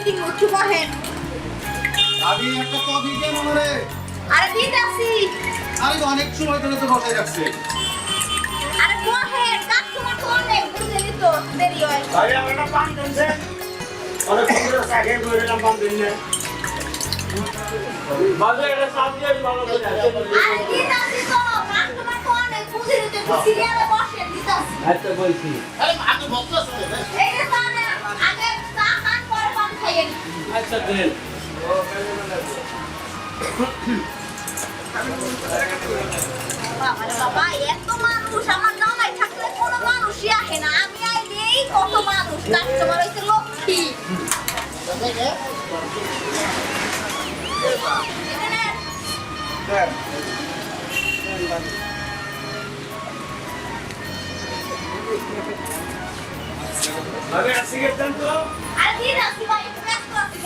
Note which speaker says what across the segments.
Speaker 1: Meeting উঠি বহেন
Speaker 2: আমি একটা কফি দিয়ে মনে
Speaker 1: আরে দিতে আসি
Speaker 2: আমি তো অনেক সময় ধরে তো বসাই রাখছে।
Speaker 1: আরে বহেন কাস্টমার তো অনেক বুঝলি তো দেরি হয়।
Speaker 3: ভাই আমরা পান দিনছে অনেক করে সাগে বইলাম পান দিনে মাঝে এটা সামনে ভালো করে
Speaker 1: আরে দিতে আসি তো কাস্টমার তো অনেক বুঝলি তো সিরিয়ালে বসেন দিতে আসি
Speaker 3: আচ্ছা বলছি।
Speaker 2: আরে আমি ভক্ত আছে
Speaker 1: এই যে আগে চা পান
Speaker 3: আচ্ছা দেন
Speaker 1: বাবা এত মানুষ আমার জামাই থাকলে কোনো মানুষই আসে না আমি আইলেই কত মানুষ কাস্টমার হইছে লক্ষ্মী এখানে
Speaker 3: আগে একটা তো।
Speaker 1: আরে, দিন আসি ভাই।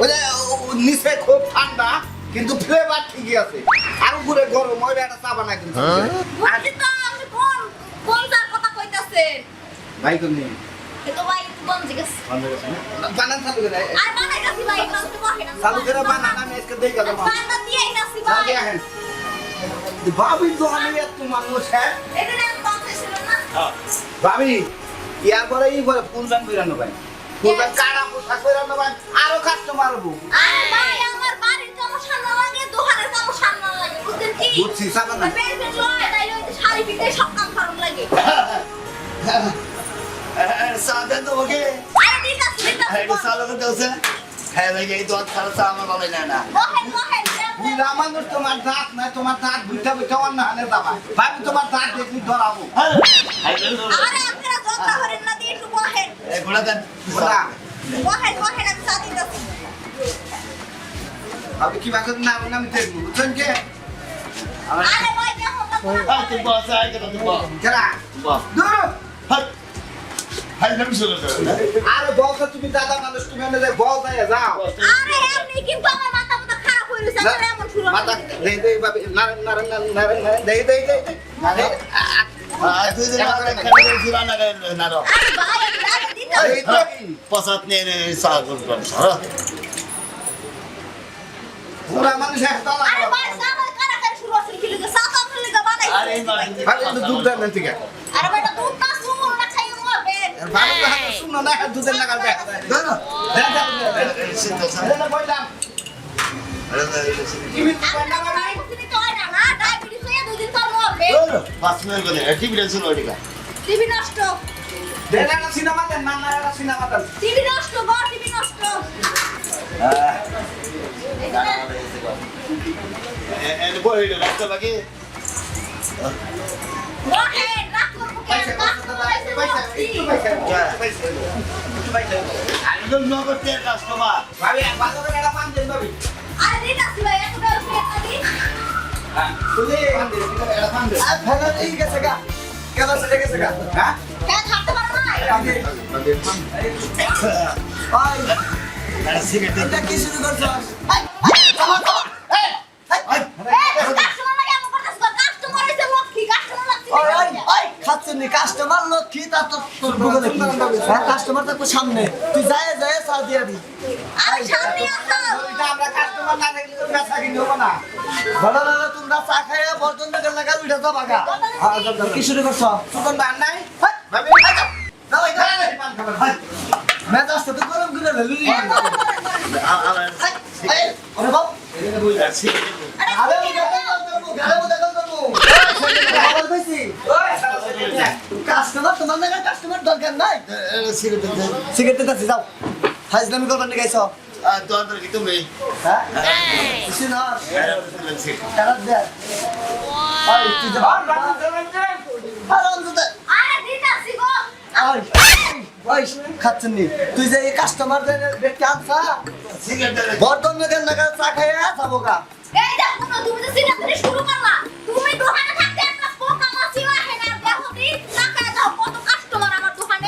Speaker 2: ওই যে নিচে খুব ঠান্ডা কিন্তু ফ্লেভার ঠিকই আছে। আর উপরে গরম ওই একটা সাবান আই কিন্তু।
Speaker 1: বুঝছি তো আপনি কোন কোন যার কথা কইতাছেন?
Speaker 2: ভাই কোন নেই
Speaker 1: তো ভাই কোন জিজ্ঞেস।
Speaker 2: বানান চালু করে।
Speaker 1: আর বানাইতাছি ভাই কাম তো বহে না।
Speaker 2: চালু করে বানান আমি আজকে দেখে গেলাম।
Speaker 1: বান্দা দিয়ে আইতাছি
Speaker 2: চালু
Speaker 1: ভাই।
Speaker 2: দেখেন ভাবি তো আমি এত মানুষ হ্যাঁ?
Speaker 1: এখানে আমি কথা ছিল না?
Speaker 2: ভাবি ইয়ার পরে ই করে ফুলদান বেরানো ভাই। কারা পোশাক আরও কাস্টমার হব।
Speaker 1: আরে ভাই আমার বাড়ির সমস্যা না লাগে দোকানের সমস্যা না লাগে বুঝছেন কি?
Speaker 2: বুঝছি, সাবান না।
Speaker 1: পেন্সিল লয় তাই ওই শাড়ি পিটে সব কাম খারাপ লাগে।
Speaker 4: সাদা তোমাকে
Speaker 1: আরে
Speaker 4: সালো করতে হচ্ছে হ্যাঁ ভাই এই দোয়াত চা আমার বাবা না।
Speaker 1: বহেন।
Speaker 2: বুঝলা মানুষ তোমার দাঁত নাই তোমার দাঁত বুঝতে বুঝতে অন্য হানে যাবা। ভাবি তোমার দাঁত দেখলি ধরাবো।
Speaker 1: আরে আপনারা জগা হরেন না দিয়ে একটু বহেন
Speaker 4: ঘোড়া দেন
Speaker 2: ওরা
Speaker 1: বহেন বহেন আমি চা দিতাছি।
Speaker 2: ভাবি কি বাকি না বলে আমি দেখব বুঝছেন কে?
Speaker 1: আরে ভাই দেখো
Speaker 4: তুই বস তুই বস।
Speaker 2: কেরা
Speaker 4: বস।
Speaker 2: দূর আরে বলছো তুমি দাদা মানুষ তুমি এনে যে বল যায় যাও।
Speaker 1: আরে এমনি কিন্তু আমার মাথা মাথা খারাপ হয়ে গেছে আমার এমন শুরু
Speaker 2: মাথা দেই দেই ভাবি নারায়ণ নারায়ণ নারায়ণ নারায়ণ দেই দেই দেই দেই আরে
Speaker 4: আই তুই যে না করে খালি জুরা না না রো
Speaker 1: আরে ভাই আরে দিতাছি
Speaker 2: এই দেই
Speaker 4: পসাত নে নে সা কর কর
Speaker 2: পুরা মানুষ একটু দুধ দেন না
Speaker 4: টিভি
Speaker 1: নষ্ট
Speaker 2: সিনেমা দেন না সিনেমা দেন
Speaker 1: টিভি নষ্ট গো টিভি নষ্ট
Speaker 4: এনে বই হইল রাস্তা বাকি আমি তো নগদ কাস্টমার
Speaker 2: ভাবি ভালো করে একটা পান দেন ভাবি হ্যাঁ
Speaker 5: এটা কি শুরু করছ
Speaker 1: এই, এই, কামড়, কামড়। এই, এই, কাস্টমার লাগে এমন করতেছিস না, কাস্টমার হইছে লক্ষ্মী, কাস্টমার লাগছে
Speaker 5: ওই ওই
Speaker 1: না।
Speaker 5: ওই খাচ্ছেন নি কাস্টমার লক্ষ্মী তা তো তোর বুকে দেখি। হ্যাঁ কাস্টমার থাকব সামনে। তুই যায় যায় চা দিয়ে দি।
Speaker 1: আরে সামনে
Speaker 2: আমরা কাস্টমার না দেখলে তো বেচা কিনে হব না।
Speaker 5: বড় দাদা তোমরা চা খাইয়া বর্তন থেকে লাগা উঠে যাবা গা। কি শুরু করছ?
Speaker 2: সুতন বান নাই? ভাবি
Speaker 5: দাও এটা
Speaker 2: পান খাবেন
Speaker 5: মেজাজ তো গরম করে ওরে বাপ
Speaker 4: সিগারেট
Speaker 5: আরে ওই গালে করব গালে মধ্যে করব খবর পাইছি? কাস্টমার তোমার লাগা কাস্টমার দরকার নাই?
Speaker 4: সিগারেট
Speaker 5: সিগারেট দিতেছি যাও। হাজলামি করবার নিয়ে
Speaker 4: কি? তুমি?
Speaker 5: হ্যাঁ? শুনো দেয় ওই তুই যে আর অন্তত
Speaker 1: আরে দিতাছি গো।
Speaker 5: ওই ওই খাচ্ছেন নি। তুই যে এই দেখতে আনছা? বর্তন মেঘের নাগাল চা খাইয়া যাব গা
Speaker 1: এই দেখো তুমি তো শুরু করলা। তুমি দোকানে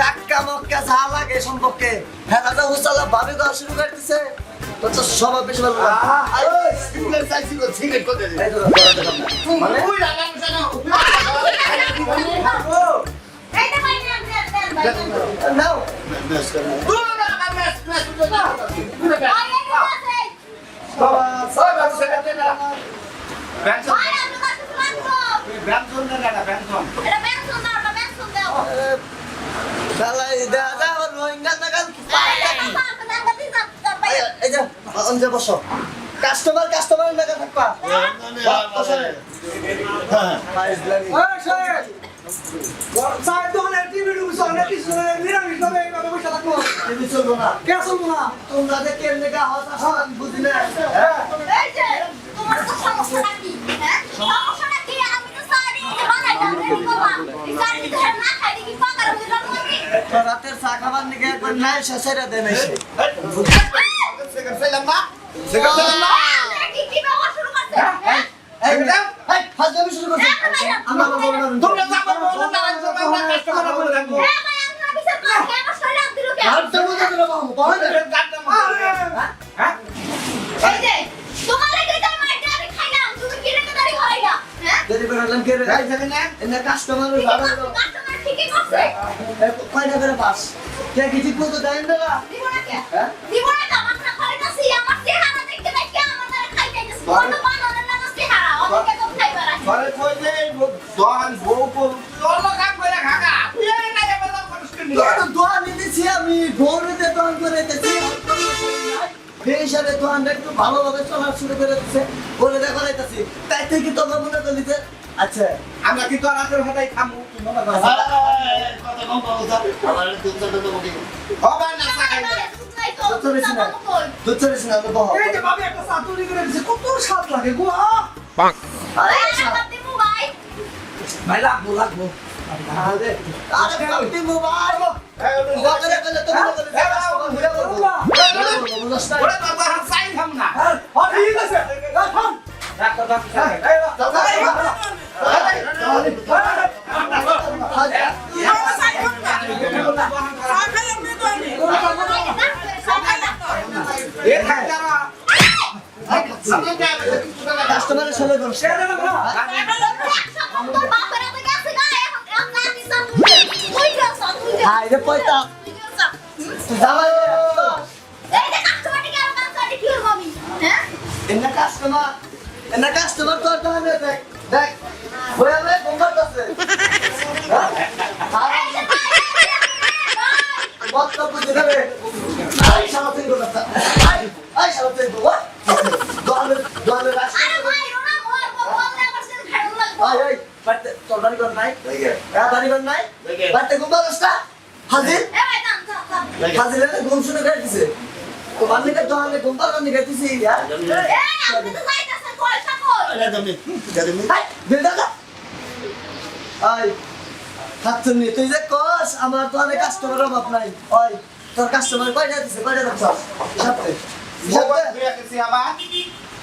Speaker 5: কাক্কা মক্কা যা লাগে সম্পর্কে, হ্যাঁ রাজা হুসালা ভাবে দেওয়া শুরু করে দিছে। তো বেশি ভালো। এই, কাস্টমার কাস্টমার নাগাল থাকবা
Speaker 6: ওই স্যার স্যার দোকানে টিভি ঢুকছো না কিছু নিরামিষ ভাবে এইভাবে বসে থাকব।
Speaker 5: টিভি চলবো না
Speaker 6: কে শুনব না
Speaker 5: তোমরা যে কেমনে গা আমি বুঝি না হ্যাঁ?
Speaker 1: এই যে তোমার তো সমস্যাটা কি হ্যাঁ সমস্যাটা কি আমি তো সারি বানাইলাম রেডি করলাম এই সারি তো না খাই দেখি পাকার মধ্যে রাখবি
Speaker 5: তো রাতের চা খাবার নিকে একবার নাই শেষেরা দেন এসে
Speaker 1: কি কি ব্যবহার শুরু করছে হ্যাঁ
Speaker 5: এই এই ফাজলামি শুরু করছ আমরা বলব না
Speaker 2: তোমরা যা করব, তোমরা রাখছো, তোমরা কাস্টমার বলে রাখব।
Speaker 1: হ্যাঁ ভাই আপনার বিচার করেন কেন শরীর দিল কে
Speaker 5: আর তো বুঝে দিলো বাবু বল
Speaker 1: এই যে তোমার লাগে তো আমার আমি খাইলাম তুমি কি রেখে দাঁড়ি খাইলা হ্যাঁ
Speaker 5: দেরি করে হলাম কে রে
Speaker 2: এই যাবে না?
Speaker 5: এনে কাস্টমার ভালো
Speaker 1: কাস্টমার ঠিকই করছে
Speaker 5: কয়টা করে পাস কে কি ঠিক দেন না
Speaker 1: দিব না কে
Speaker 5: হ্যাঁ?
Speaker 1: দিব না কে আমার না খাইতাছি আমার চেহারা দেখতে দেখতে আমার দ্বারা খাইতাছি কোন বানানোর না চেহারা অনেকে তো খাইবার আছে।
Speaker 2: ঘরে কই যে দোকান বউ বউ অন্য কাম করে খাগা? তুই না যাবে তো খরচ করে নিয়ে
Speaker 5: তো দোয়া নিতেছি আমি ভোরতে দোয়ান করে দিতেছি। সেই হিসাবে দোয়ানটা একটু ভালোভাবে চলা শুরু করে দিচ্ছে বলে দেখা যাইতেছি। তাই থেকে তোমার মনে করিতে আচ্ছা।
Speaker 2: আমরা কি তোর রাতের ভাতাই খামু?
Speaker 6: কত স্বাদ লাগে গো
Speaker 5: ভাই লাগবো লাগবো আরে কাস্টমারের সাথে করছে হাই রে পয়তা জামাই এনে কাস্টমার এনে কাস্টমার তোর দোকানে দেখ দেখ। বলে আমি বোম্বার আছে বক্তব্য বুঝে দেবে। আই তুই কথা আই আই তুই বাবা দোকানে দোকানে রাস্তা তুই যে কস আমার তো অনেক কাস্টমার অভাব নাই। ওই তোর কাস্টমার কয়টা দিছে? কয়টা দেখছ হিসাবতে হিসাবতে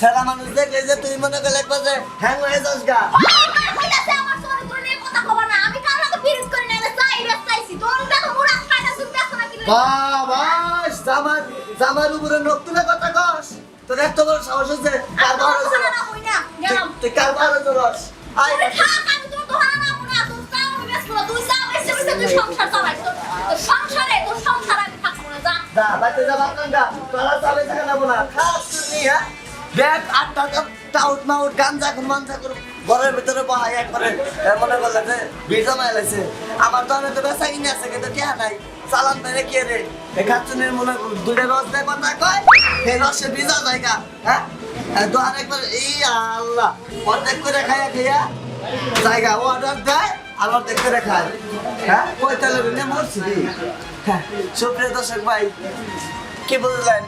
Speaker 5: সেরা মানুষ দেখলে যে তুই মনে করলে একবার যে হ্যাং হয়ে যাস গা।
Speaker 1: না। না? তুমি না
Speaker 5: বাবা জামার জামার উপরে নখ তুলে কথা কস। তোর এত বড় সাহস হচ্ছে কার বার
Speaker 1: না
Speaker 5: তুই কার বার রস আয়।
Speaker 1: না, না, সংসার। তোর- সংসারে, আমি থাকব না, যা।
Speaker 5: বাইতে যা বাতঙ্গা তোরা চাবে থাকা না। খাস নি হ্যাঁ? ব্যাগ আটটা টাউট মাউট, গাঞ্জা খুন মাঞ্জা করে ঘরের ভিতরে বহাই একবারে মনে করলে যে ভিজা মাই লাগছে আমার তো তো বেসা কিনে আছে, কিন্তু কে নাই চালান বাইরে কে রে? এ খাচ্ছুনের মনে দুইটা রস দেয় কথা কয়? এই রসে ভিজা জায়গা হ্যাঁ? দোহান একবার এই আল্লাহ, অর্ধেক করে খাইয়া খাইয়া জায়গা, ও অর্ডার দেয় আর অর্ধেক করে খায় হ্যাঁ? ওই তাহলে? মরছি হ্যাঁ সুপ্রিয় দর্শক ভাই, কি বুঝলেন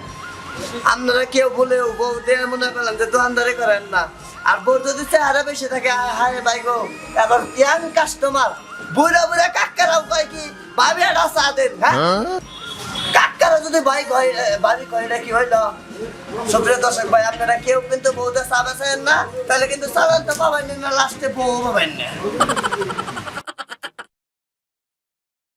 Speaker 5: আপনারা কেউ বলে বউ দিয়ে মনে করলেন যে দোকানদারি করেন না। আর বউ যদি চেহারা বেশি থাকে হায় ভাই গো। এবার ইয়াং কাস্টমার বুড়া বুড়া কাকারাও কয় কি ভাবি একটা চা দেন। হ্যাঁ? কাকারা যদি ভাই কয় ভাবি কয় এটা কি হইল? সুপ্রিয় দর্শক ভাই আপনারা কেউ কিন্তু বউদের চা বেছেন না তাহলে কিন্তু চালান তো পাবেন না লাস্টে বউ পাবেন না।